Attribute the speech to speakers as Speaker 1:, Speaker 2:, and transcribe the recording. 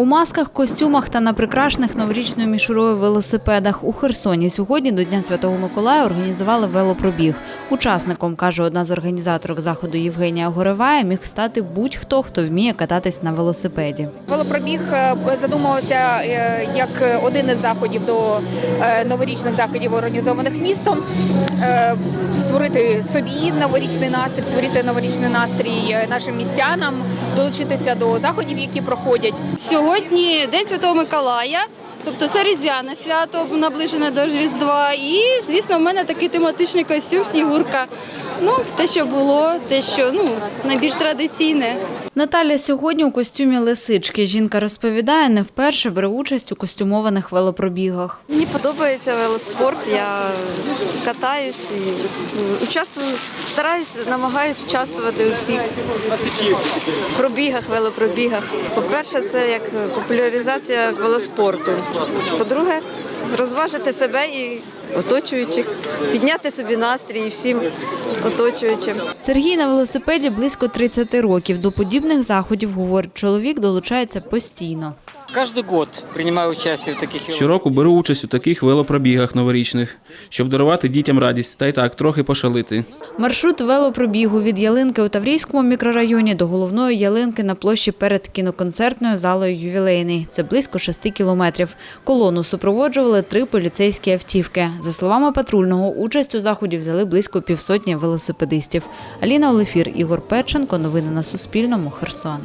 Speaker 1: У масках, костюмах та на прикрашених новорічною мішурою велосипедах у Херсоні сьогодні до Дня Святого Миколая організували велопробіг. Учасником, каже одна з організаторок заходу Євгенія Горевая, міг стати будь-хто, хто вміє кататись на велосипеді.
Speaker 2: Велопробіг е, задумувався е, як один із заходів до е, новорічних заходів, організованих містом. Створити собі новорічний настрій, створити новорічний настрій е, нашим містянам, долучитися до заходів, які проходять.
Speaker 3: Сьогодні День Святого Миколая, тобто це різдвяне свято, наближене до Різдва. І, звісно, в мене такий тематичний костюм Снігурка. Ну, те, що було, те, що ну, найбільш традиційне.
Speaker 1: Наталя сьогодні у костюмі лисички. Жінка розповідає, не вперше бере участь у костюмованих велопробігах.
Speaker 4: Мені подобається велоспорт. Я катаюсь і ну, участвую, стараюсь, намагаюсь участвувати у всіх пробігах, велопробігах. По-перше, це як популяризація велоспорту. По-друге, розважити себе і оточуючих, підняти собі настрій і всім оточуючим.
Speaker 1: Сергій на велосипеді близько 30 років. До подібних заходів, говорить чоловік, долучається постійно.
Speaker 5: Каждый год принимаю участие в таких
Speaker 6: Щороку беру участь у таких велопробігах новорічних, щоб дарувати дітям радість та й так трохи пошалити.
Speaker 1: Маршрут велопробігу від ялинки у Таврійському мікрорайоні до головної ялинки на площі перед кіноконцертною залою ювілейний. Це близько 6 кілометрів. Колону супроводжували три поліцейські автівки. За словами патрульного, участь у заході взяли близько півсотні велосипедистів. Аліна Олефір, Ігор Печенко. Новини на Суспільному. Херсон.